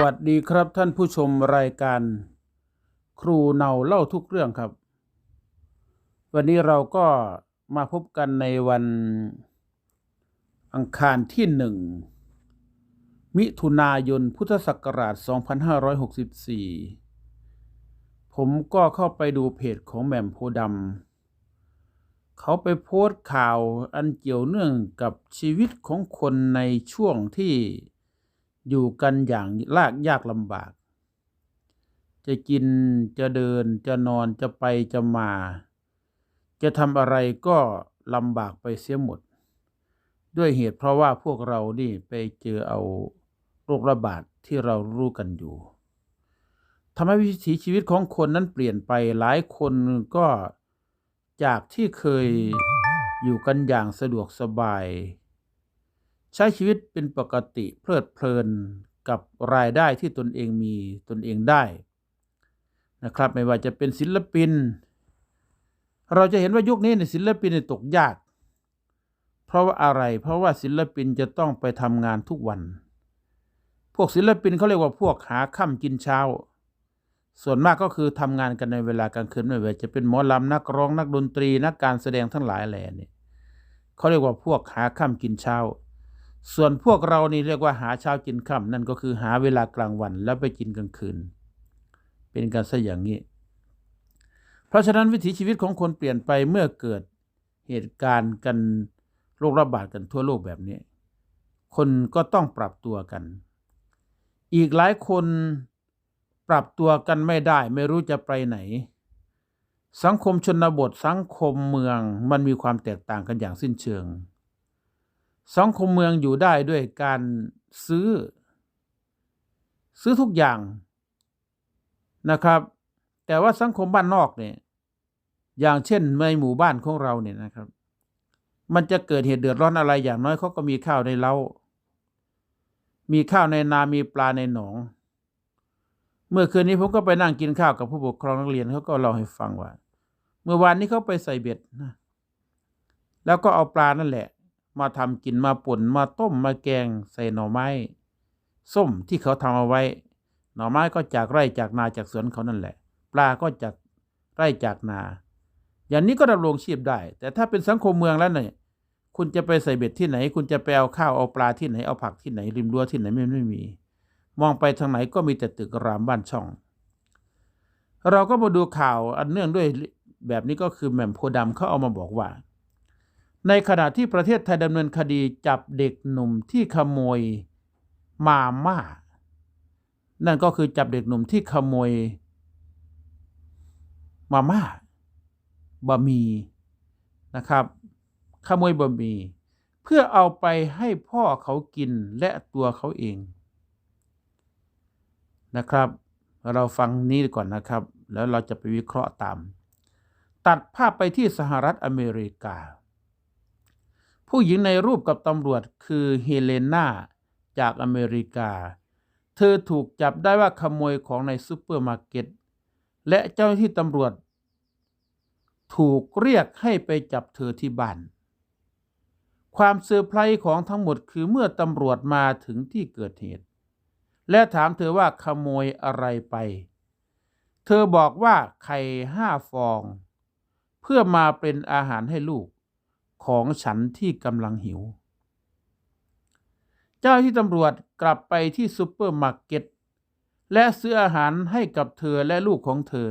วัสดีครับท่านผู้ชมรายการ ครูเนาเล่าทุกเรื่องครับ วันนี้เราก็มาพบกันในวันอังคารที่หนึ่งมิถุนายนพุทธศักราช 2564 ผมก็เข้าไปดูเพจของแหม่มโพดำเขาไปโพสต์ข่าวอันเกี่ยวเนื่องกับชีวิตของคนในช่วงที่ อยู่กันอย่างลากยากลำบาก จะกินจะเดินจะนอนจะไปจะมา จะทำอะไรก็ลำบากไปเสียหมด ด้วยเหตุเพราะว่าพวกเรานี่ไปเจอเอาโรคระบาดที่เรารู้กันอยู่ทำให้วิถีชีวิตของคนนั้นเปลี่ยนไปหลายคนก็จากที่เคยอยู่กันอย่างสะดวกสบาย ใช้ชีวิตเป็นปกติเพลิดเพลินกับรายได้ที่ตนเองมีตนเองได้นะครับไม่ว่าจะเป็นศิลปิน เราจะเห็นว่ายุคนี้ในศิลปินในตกยาก เพราะว่าอะไร เพราะว่าศิลปินจะต้องไปทำงานทุกวัน พวกศิลปินเขาเรียกว่าพวกหาค่ำกินเช้า ส่วนมากก็คือทำงานกันในเวลากลางคืนไม่ว่าจะเป็นหมอลำนักร้องนักดนตรีนักการแสดงทั้งหลายแหล่นี่เขาเรียกว่าพวกหาค่ำกินเช้า ส่วนพวกเรานี่เรียกว่าหาเช้ากินค่ำนั่นก็คือหาเวลากลางวันแล้วไปกินกลางคืน เป็นการซะอย่างนี้ เพราะฉะนั้นวิถีชีวิตของคนเปลี่ยนไปเมื่อเกิดเหตุการณ์กันโรคระบาดกันทั่วโลกแบบนี้ คนก็ต้องปรับตัวกัน อีกหลายคนปรับตัวกันไม่ได้ ไม่รู้จะไปไหน สังคมชนบทสังคมเมืองมันมีความแตกต่างกันอย่างสิ้นเชิง สังคมเมืองอยู่ได้ด้วยการซื้อ ซื้อทุกอย่างนะครับ แต่ว่าสังคมบ้านนอกเนี่ยอย่างเช่นในหมู่บ้านของเราเนี่ยนะครับ มันจะเกิดเหตุเดือดร้อนอะไรอย่างน้อยเขาก็มีข้าวในเล้า มีข้าวในนา มีปลาในหนอง เมื่อคืนนี้ผมก็ไปนั่งกินข้าวกับผู้ปกครองนักเรียนเขาก็เล่าให้ฟังว่า เมื่อวานนี้เขาไปใส่เบ็ดนะ แล้วก็เอาปลานั่นแหละ มาทำกินมาป่นมาต้มมาแกงใส่หน่อไม้ ส้มที่เขาทำเอาไว้ หน่อไม้ก็จากไร่จากนาจากสวนเขานั่นแหละ ปลาก็จากไร่จากนา อย่างนี้ก็ดำรงชีพได้ แต่ถ้าเป็นสังคมเมืองแล้วเนี่ยคุณจะไปใส่เบ็ดที่ไหน คุณจะไปเอาข้าวเอาปลาที่ไหนเอาผักที่ไหน ริมรั้วที่ไหนไม่ไม่มี มองไปทางไหนก็มีแต่ตึกรามบ้านช่อง เราก็มาดูข่าวอันเนื่องด้วยแบบนี้ก็คือแหม่มโพธิ์ดำเขาเอามาบอกว่า ในขณะที่ประเทศไทยดำเนินคดีจับเด็กหนุ่มที่ขโมยมาม่า นั่นก็คือจับเด็กหนุ่มที่ขโมยมาม่าบะหมี่นะครับขโมยบะหมี่เพื่อเอาไปให้พ่อเขากินและตัวเขาเองนะครับ เราฟังนี้ก่อนนะครับ แล้วเราจะไปวิเคราะห์ตาม ตัดภาพไปที่สหรัฐอเมริกา ผู้หญิงในรูปกับตำรวจคือเฮเลนาจากอเมริกา เธอถูกจับได้ว่าขโมยของในซูเปอร์มาร์เก็ต และเจ้าหน้าที่ตำรวจ ถูกเรียกให้ไปจับเธอที่บ้าน ความเซอร์ไพรส์ของทั้งหมดคือเมื่อตำรวจมาถึงที่เกิดเหตุ และถามเธอว่าขโมยอะไรไป เธอบอกว่าไข่ห้าฟอง เพื่อมาเป็นอาหารให้ลูก ของฉันที่กำลังหิว เจ้าที่ตำรวจกลับไปที่ซูเปอร์มาร์เก็ตและซื้ออาหารให้กับเธอและลูกของเธอ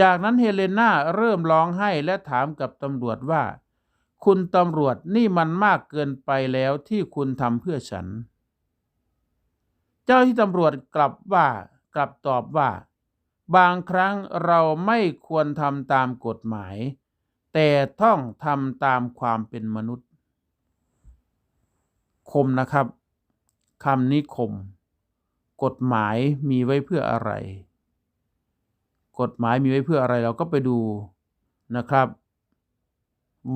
จากนั้นเฮเลนาเริ่มร้องไห้และถามกับตำรวจว่า คุณตำรวจนี่มันมากเกินไปแล้วที่คุณทำเพื่อฉัน เจ้าที่ตำรวจกลับว่ากลับตอบว่า บางครั้งเราไม่ควรทำตามกฎหมาย แต่ต้องทำตามความเป็นมนุษย์ คมนะครับคำนี้คม กฎหมายมีไว้เพื่ออะไร กฎหมายมีไว้เพื่ออะไรเราก็ไปดูนะครับ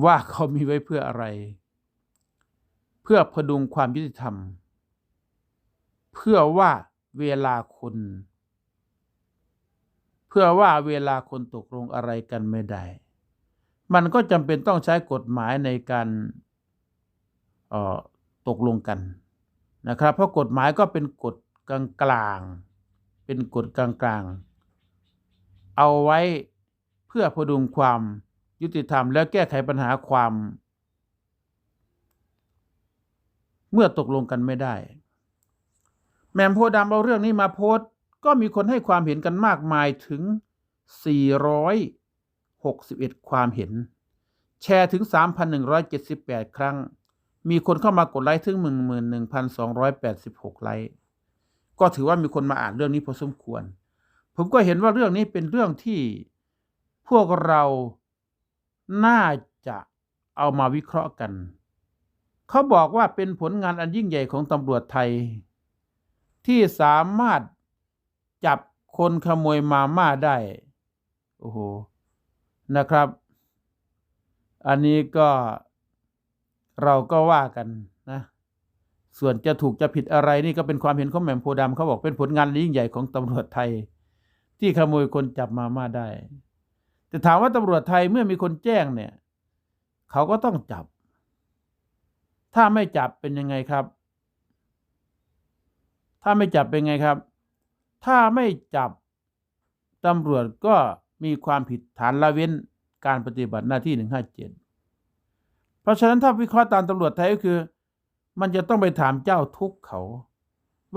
ว่าเขามีไว้เพื่ออะไร เพื่อพดุงความยุติธรรม เพื่อว่าเวลาคนเพื่อว่าเวลาคนตกลงอะไรกันไม่ได้ มันก็จำเป็นต้องใช้กฎหมายในการตกลงกันนะครับ เพราะกฎหมายก็เป็นกฎกลางๆเป็นกฎกลางๆเอาไว้เพื่อพดุงความยุติธรรม และแก้ไขปัญหาความ เมื่อตกลงกันไม่ได้แหม่มโพดำเอาเรื่องนี้มาโพสต์ก็มีคนให้ความเห็นกันมากมายถึง 461 ความเห็น แชร์ถึง 3,178 ครั้ง มีคนเข้ามากดไลค์ถึง 11,286 ไลค์ ก็ถือว่ามีคนมาอ่านเรื่องนี้พอสมควร ผมก็เห็นว่าเรื่องนี้เป็นเรื่องที่พวกเราน่าจะเอามาวิเคราะห์กัน เขาบอกว่าเป็นผลงานอันยิ่งใหญ่ของตำรวจไทย ที่สามารถจับคนขโมยมาม่าได้ โอ้โห นะครับ อันนี้ก็เราก็ว่ากันนะ ส่วนจะถูกจะผิดอะไรนี่ก็เป็นความเห็นของแหม่มโพธิ์ดำเขาบอกเป็นผลงานยิ่งใหญ่ของตำรวจไทย ที่ขโมยคนจับมาม่าได้ แต่ถามว่าตำรวจไทยเมื่อมีคนแจ้งเนี่ย เขาก็ต้องจับ ถ้าไม่จับเป็นยังไงครับ ถ้าไม่จับเป็นไงครับ ถ้าไม่จับตำรวจก็ มีความผิดฐานละเว้นการปฏิบัติหน้าที่ 157 เพราะฉะนั้นถ้าวิเคราะห์ตามตำรวจไทยก็คือ มันจะต้องไปถามเจ้าทุกเขา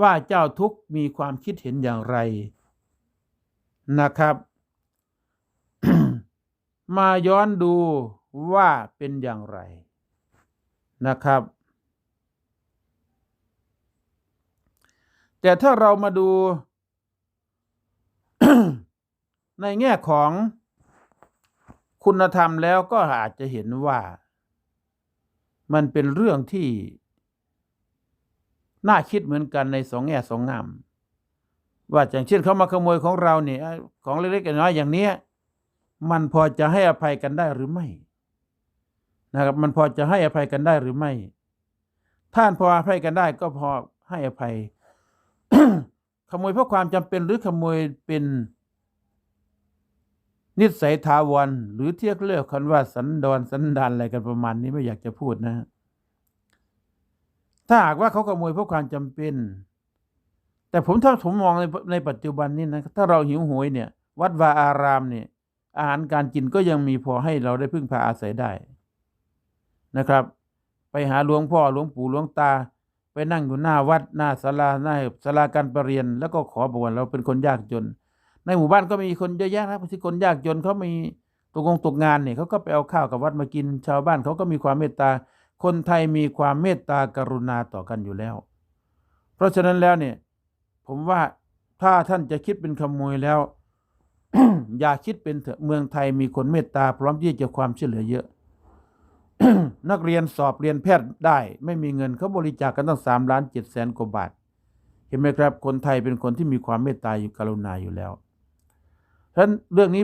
ว่าเจ้าทุกมีความคิดเห็นอย่างไรนะครับ มาย้อนดูว่าเป็นอย่างไรนะครับ แต่ถ้าเรามาดู ในแง่ของคุณธรรมแล้วก็อาจจะเห็นว่า มันเป็นเรื่องที่ น่าคิดเหมือนกันในสองแง่สองงามว่าอย่างเช่นเขามาขโมยของเราเนี่ยของเล็กๆน้อยๆอย่างเนี้ยมันพอจะให้อภัยกันได้หรือไม่นะครับมันพอจะให้อภัยกันได้หรือไม่ ท่านพออภัยกันได้ก็พอให้อภัย ขโมยเพราะความจำเป็นหรือขโมยเป็น นิสัยทาวรหรือเทียกเรียกกันว่าสันดอนสันดานอะไรกันประมาณนี้ไม่อยากจะพูดนะ ถ้าหากว่าเขาขโมยเพราะความจำเป็น แต่ผมถ้าผมมองในในปัจจุบันนี้นะถ้าเราหิวโหยเนี่ย วัดวาอารามเนี่ย อาหารการกินก็ยังมีพอให้เราได้พึ่งพาอาศัยได้นะครับ ไปหาหลวงพ่อหลวงปู่หลวงตา ไปนั่งอยู่หน้าวัดหน้าศาลาหน้าศาลาการประเรียน แล้วก็ขอบอกว่าเราเป็นคนยากจน ในหมู่บ้านก็มีคนเยอะแยะนะที่คนยากจนเขามีตกงตกงานเนี่ยเขาก็ไปเอาข้าวกับวัดมากิน ชาวบ้านเขาก็มีความเมตตา คนไทยมีความเมตตากรุณาต่อกันอยู่แล้ว เพราะฉะนั้นแล้วเนี่ย ผมว่าถ้าท่านจะคิดเป็นขโมยแล้ว อย่าคิดเป็นเถอะเมืองไทยมีคนเมตตา พร้อมที่จะความช่วยเหลือเยอะ นักเรียนสอบเรียนแพทย์ได้ ไม่มีเงินเขาบริจาคกันตั้งสามล้านเจ็ดแสนกว่าบาท เห็นไหมครับ คนไทยเป็นคนที่มีความเมตตาอยู่กรุณาอยู่แล้ว ฉะนั้นเรื่องนี้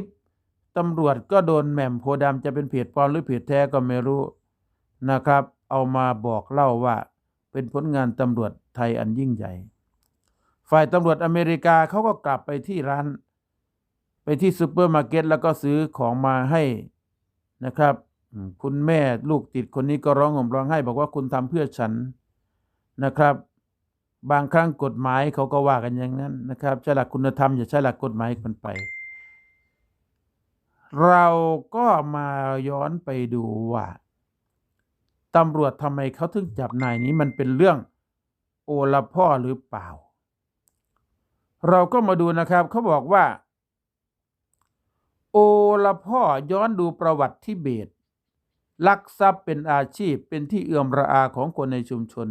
ตำรวจก็โดนแหม่มโพดำจะเป็นเพจปลอมหรือเพจแท้ก็ไม่รู้นะครับ เอามาบอกเล่าว่าเป็นผลงานตำรวจไทยอันยิ่งใหญ่ ฝ่ายตำรวจอเมริกาเขาก็กลับไปที่ร้าน ไปที่ซูเปอร์มาร์เก็ตแล้วก็ซื้อของมาให้นะครับคุณแม่ลูกติดคนนี้ก็ร้องห่มร้องไห้ บอกว่าคุณทำเพื่อฉันนะครับ บางครั้งกฎหมายเขาก็ว่ากันอย่างนั้นนะครับใช้หลักคุณธรรมอย่าใช้หลักกฎหมายมันไป เราก็มาย้อนไปดูว่าตำรวจทำไมเขาถึงจับนายนี้มันเป็นเรื่องโอละพ่อหรือเปล่า เราก็มาดูนะครับเขาบอกว่า โอละพ่อย้อนดูประวัติที่เบตลักทรัพย์เป็นอาชีพเป็นที่เอื่อมระอาของคนในชุมชน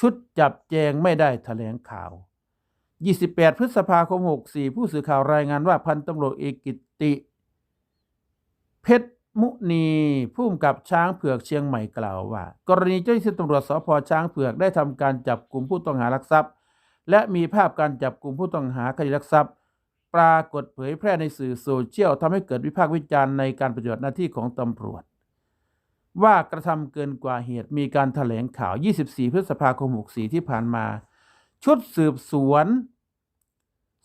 ชุดจับแจงไม่ได้แถลงข่าว 28 พฤษภาคม 64 ผู้สื่อข่าวรายงานว่าพันตำรวจเอกกิติ เพชรมุนีผู้กับช้างเผือกเชียงใหม่กล่าวว่า กรณีเจ้าหน้าที่ตำรวจสพช้างเผือกได้ทำการจับกลุ่มผู้ต้องหารักทรัพย์ และมีภาพการจับกลุ่มผู้ต้องหาคดีลักทรัพย์ ปรากฏเผยแพร่ในสื่อโซเชียลทำให้เกิดวิพากษ์วิจารณ์ในการปฏิบัติหน้าที่ของตำรวจ ว่ากระทำเกินกว่าเหตุมีการแถลงข่าว 24 พฤษภาคม 64 ที่ผ่านมา ชุดสืบสวน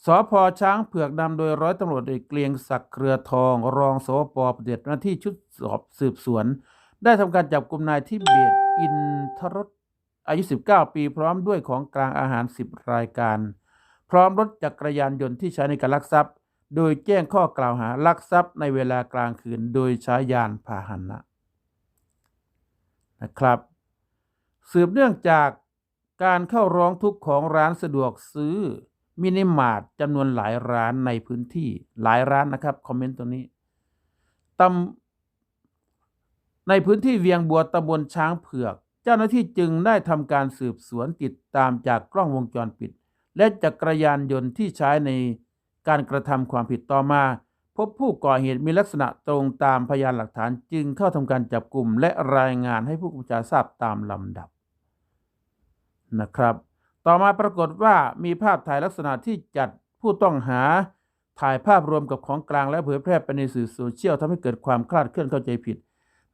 สพช้างเผือกนำโดยร้อยตำรวจเอกเกรียงศักดิ์เครือทอง รองสวปปฏิบัติหน้าที่ชุดสอบสืบสวน ได้ทำการจับกลุ่มนายที่เบียดอินทรสอายุ 19 ปีพร้อมด้วยของกลางอาหาร 10 รายการ พร้อมรถจักรยานยนต์ที่ใช้ในการลักทรัพย์ โดยแจ้งข้อกล่าวหาลักทรัพย์ในเวลากลางคืนโดยใช้ยานพาหนะนะครับ สืบเนื่องจากการเข้าร้องทุกข์ของร้านสะดวกซื้อ มินิมาร์ทจำนวนหลายร้านในพื้นที่หลายร้านนะครับ คอมเมนต์ตรงนี้ตำในพื้นที่เวียงบัวตำบลช้างเผือก เจ้าหน้าที่จึงได้ทำการสืบสวนติดตามจากกล้องวงจรปิด และจักรยานยนต์ที่ใช้ในการกระทำความผิดต่อมา พบผู้ก่อเหตุมีลักษณะตรงตามพยานหลักฐานจึงเข้าทำการจับกลุ่ม และรายงานให้ผู้กำกับทราบตามลำดับนะครับ ต่อมาปรากฏว่ามีภาพถ่ายลักษณะที่จัดผู้ต้องหาถ่ายภาพรวมกับของกลางและเผยแพร่ไปในสื่อโซเชียลทำให้เกิดความคลาดเคลื่อนเข้าใจผิด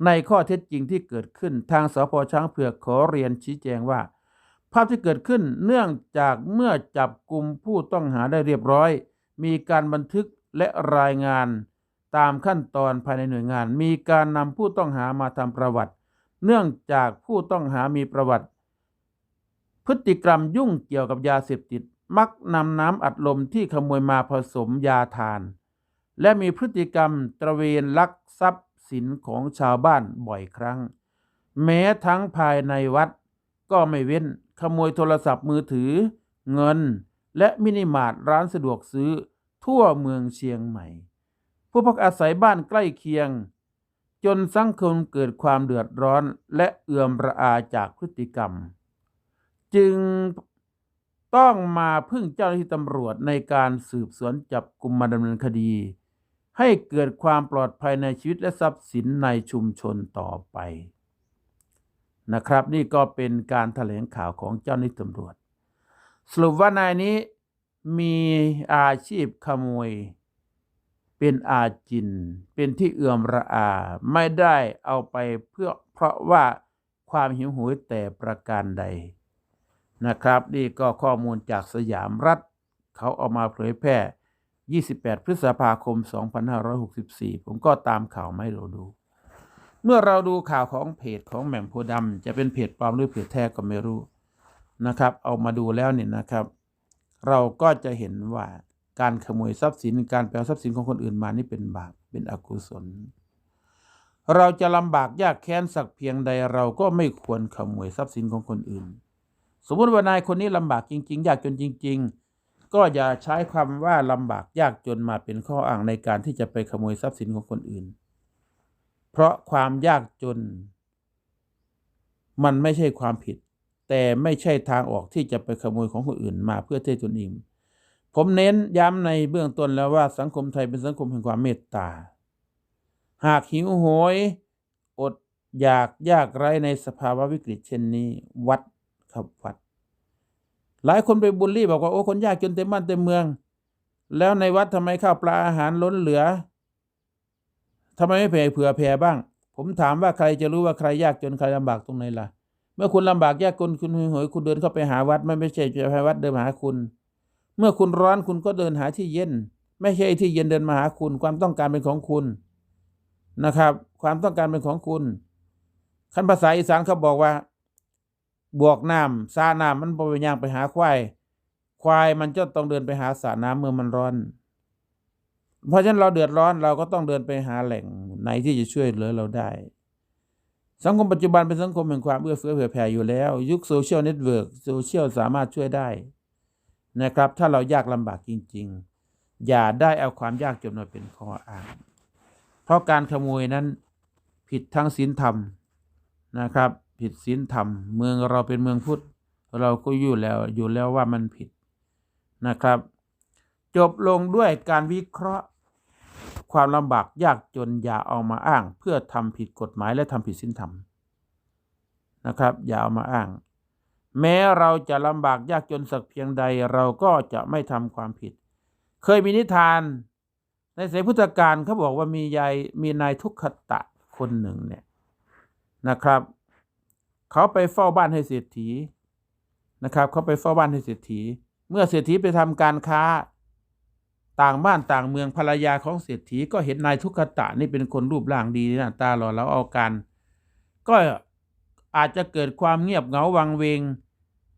ในข้อเท็จจริงที่เกิดขึ้น ทางสพช้างเผือกขอเรียนชี้แจงว่า ภาพที่เกิดขึ้นเนื่องจากเมื่อจับกลุ่มผู้ต้องหาได้เรียบร้อย มีการบันทึกและรายงานตามขั้นตอนภายในหน่วยงาน มีการนำผู้ต้องหามาทำประวัติ เนื่องจากผู้ต้องหามีประวัติ พฤติกรรมยุ่งเกี่ยวกับยาเสพติด มักนำน้ำอัดลมที่ขโมยมาผสมยาทาน และมีพฤติกรรมตระเวนลักทรัพย์สินของชาวบ้านบ่อยครั้ง แม้ทั้งภายในวัด ก็ไม่เว้นขโมยโทรศัพท์มือถือ เงิน และมินิมาร์ทร้านสะดวกซื้อ ทั่วเมืองเชียงใหม่ ผู้พักอาศัยบ้านใกล้เคียง จนสังคมเกิดความเดือดร้อนและเอื่อมระอาจากพฤติกรรม จึงต้องมาพึ่งเจ้าหน้าที่ตำรวจในการสืบสวนจับกลุ่มมาดำเนินคดี ให้เกิดความปลอดภัยในชีวิตและทรัพย์สินในชุมชนต่อไปนะครับ นี่ก็เป็นการแถลงข่าวของเจ้าหน้าที่ตำรวจ สรุปว่านายนี้มีอาชีพขโมย เป็นอาจิน เป็นที่เอื่อมระอา ไม่ได้เอาไปเพื่อเพราะว่าความหิวโหยแต่ประการใด นะครับ นี่ก็ข้อมูลจากสยามรัฐ เขาเอามาเผยแพร่ 28 พฤษภาคม 2564 ผมก็ตามข่าวไมาให้เราดู เมื่อเราดูข่าวของเพจของแหม่มโพธิ์ดำจะเป็นเพจปลอมหรือเพจแท้ก็ไม่รู้นะครับ เอามาดูแล้วเนี่ยนะครับ เราก็จะเห็นว่าการขโมยทรัพย์สินการแปลทรัพย์สินของคนอื่นมานี่เป็นบาปเป็นอกุศล เราจะลำบากยากแค้นสักเพียงใดเราก็ไม่ควรขโมยทรัพย์สินของคนอื่น สมมติว่านายคนนี้ลำบากจริง ๆ ยากจนจริง ๆ ก็อย่าใช้คำว่าลำบากยากจนมาเป็นข้ออ้างในการที่จะไปขโมยทรัพย์สินของคนอื่น เพราะความยากจน มันไม่ใช่ความผิด แต่ไม่ใช่ทางออกที่จะไปขโมยของคนอื่นมาเพื่อเทตนเองผมเน้นย้ำในเบื้องต้นแล้วว่าสังคมไทยเป็นสังคมแห่งความเมตตา หากหิวโหย อดอยากยากไร้ในสภาวะวิกฤตเช่นนี้ วัด ครับวัด หลายคนไปบูลลี่บอกว่าโอ้คนยากจนเต็มบ้านเต็มเมือง แล้วในวัดทำไมข้าวปลาอาหารล้นเหลือทำไมไม่แผ่เผื่อแผ่บ้าง ผมถามว่าใครจะรู้ว่าใครยากจนใครลำบากตรงไหนล่ะ เมื่อคุณลำบากยากจนคุณหิวโหยคุณเดินเข้าไปหาวัดไม่ไม่ใช่จะไปวัดเดินมาหาคุณ เมื่อคุณร้อนคุณก็เดินหาที่เย็น ไม่ใช่ที่เย็นเดินมาหาคุณ ความต้องการเป็นของคุณนะครับ ความต้องการเป็นของคุณขั้นภาษาอีสานเขาบอกว่า บวกน้ำซาน้ำมันบ่ไปย่างไปหาควาย ควายมันจะต้องเดินไปหาสระน้ำเมื่อมันร้อน เพราะฉะนั้นเราเดือดร้อนเราก็ต้องเดินไปหาแหล่งไหนที่จะช่วยเหลือเราได้ สังคมปัจจุบันเป็นสังคมแห่งความเอื้อเฟื้อเผื่อแผ่อยู่แล้ว ยุคโซเชียลเน็ตเวิร์กโซเชียลสามารถช่วยได้นะครับ ถ้าเรายากลำบากจริง ๆ อย่าได้เอาความยากจนมาเป็นข้ออ้าง เพราะการขโมยนั้นผิดทั้งศีลธรรมนะครับ ผิดศีลธรรม เมืองเราเป็นเมืองพุทธเราก็อยู่แล้วอยู่แล้วว่ามันผิดนะครับ จบลงด้วยการวิเคราะห์ ความลำบากยากจนอย่าเอามาอ้าง เพื่อทำผิดกฎหมายและทำผิดศีลธรรมนะครับ อย่าเอามาอ้าง แม้เราจะลำบากยากจนสักเพียงใดเราก็จะไม่ทำความผิด เคยมีนิทานในสยพุทธกาลเขาบอกว่ามียายมีนายทุกขตะคนหนึ่งเนี่ยนะครับ เขาไปเฝ้าบ้านให้เศรษฐีนะครับ เขาไปเฝ้าบ้านให้เศรษฐี เมื่อเศรษฐีไปทำการค้า ต่างบ้านต่างเมืองภรรยาของเศรษฐีก็เห็นนายทุกขตะนี่เป็นคนรูปร่างดีหน้าตาหล่อแล้วเอากัน ก็อาจจะเกิดความเงียบเหงาวังเวง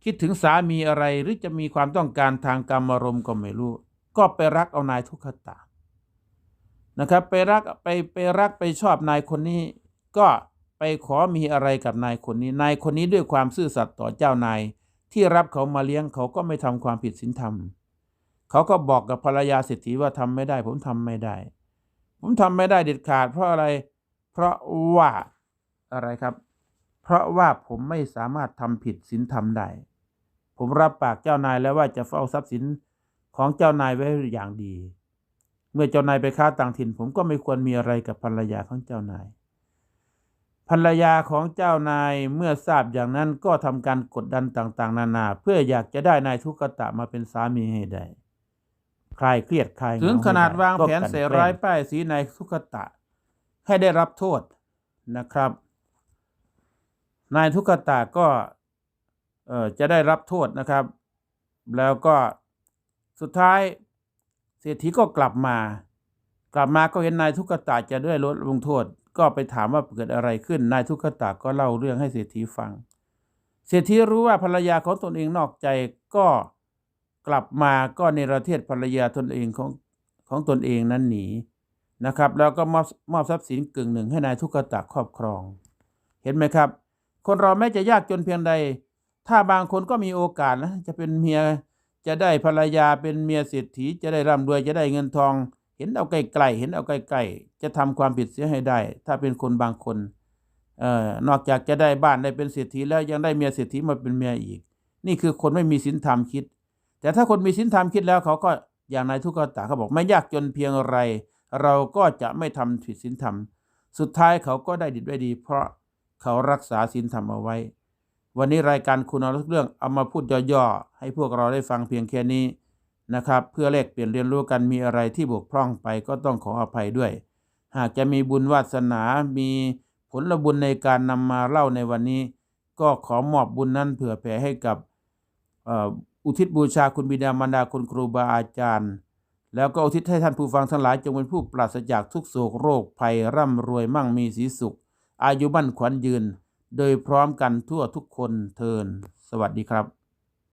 คิดถึงสามีอะไรหรือจะมีความต้องการทางกรรมอารมณ์ก็ไม่รู้ ก็ไปรักเอานายทุกขตานะครับ ไปรักไปไปรักไปชอบนายคนนี้ก็ ไปขอมีอะไรกับนายคนนี้ นายคนนี้ด้วยความซื่อสัตย์ต่อเจ้านาย ที่รับเขามาเลี้ยงเขาก็ไม่ทำความผิดศีลธรรม เขาก็บอกกับภรรยาเศรษฐีว่าทำไม่ได้ ผมทำไม่ได้ ผมทำไม่ได้เด็ดขาด เพราะอะไร เพราะว่าอะไรครับ เพราะว่าผมไม่สามารถทำผิดศีลธรรมได้ ผมรับปากเจ้านายแล้วว่าจะเฝ้าทรัพย์สินของเจ้านายไว้อย่างดี เมื่อเจ้านายไปค้าต่างถิ่น ผมก็ไม่ควรมีอะไรกับภรรยาของเจ้านาย ภรรยาของเจ้านายเมื่อทราบอย่างนั้นก็ทำการกดดันต่างๆ นานา เพื่ออยากจะได้นายทุกตะมาเป็นสามีให้ได้คลายเครียดคลายถึงขนาดวางแผนเสร้ายป้ายสีนายทุกตะ ให้ได้รับโทษนะครับ นายทุกตะก็เออจะได้รับโทษนะครับ แล้วก็สุดท้ายเศรษฐีก็กลับมา กลับมาก็เห็นนายทุกตะจะได้ลดลงโทษ ก็ไปถามว่าเกิดอะไรขึ้น นายทุกขตะก็เล่าเรื่องให้เศรษฐีฟัง เศรษฐีรู้ว่าภรรยาของตนเองนอกใจก็กลับมาก็ในประเทศภรรยาตนเองของของตนเองนั้นหนีนะครับ แล้วก็มอบมอบทรัพย์สินกึ่งหนึ่งให้นายทุกขตะครอบครอง เห็นไหมครับ คนเราแม้จะยากจนเพียงใด ถ้าบางคนก็มีโอกาสนะจะเป็นเมียจะได้ภรรยาเป็นเมียเศรษฐีจะได้ร่ำรวยจะได้เงินทอง เห็นเอาไกลๆเห็นเอาไกลๆจะทำความผิดเสียให้ได้ ถ้าเป็นคนบางคนเอ่อนอกจากจะได้บ้านได้เป็นเศรษฐีแล้วยังได้เมียเศรษฐีมาเป็นเมียอีก นี่คือคนไม่มีศีลธรรมคิด แต่ถ้าคนมีศีลธรรมคิดแล้วเขาก็อย่างนายทุกขตาเขาบอกไม่ยากจนเพียงไร เราก็จะไม่ทำผิดศีลธรรม สุดท้ายเขาก็ได้ดิบได้ดี เพราะเขารักษาศีลธรรมเอาไว้ วันนี้รายการคุณเอาเรื่องเอามาพูดย่อๆให้พวกเราได้ฟังเพียงแค่นี้ นะครับ เพื่อแลกเปลี่ยนเรียนรู้กันมีอะไรที่บกพร่องไปก็ต้องขออภัยด้วย หากจะมีบุญวาสนา มีผลบุญในการนำมาเล่าในวันนี้ ก็ขอมอบบุญนั้นเผื่อแผ่ให้กับอุทิศบูชาคุณบิดามารดาคุณครูบาอาจารย์ แล้วก็อุทิศให้ท่านผู้ฟังทั้งหลายจงเป็นผู้ปราศจากทุกโศกโรคภัยร่ำรวยมั่งมีสีสุข อายุมั่นขวัญยืน โดยพร้อมกันทั่วทุกคนเทิน สวัสดีครับ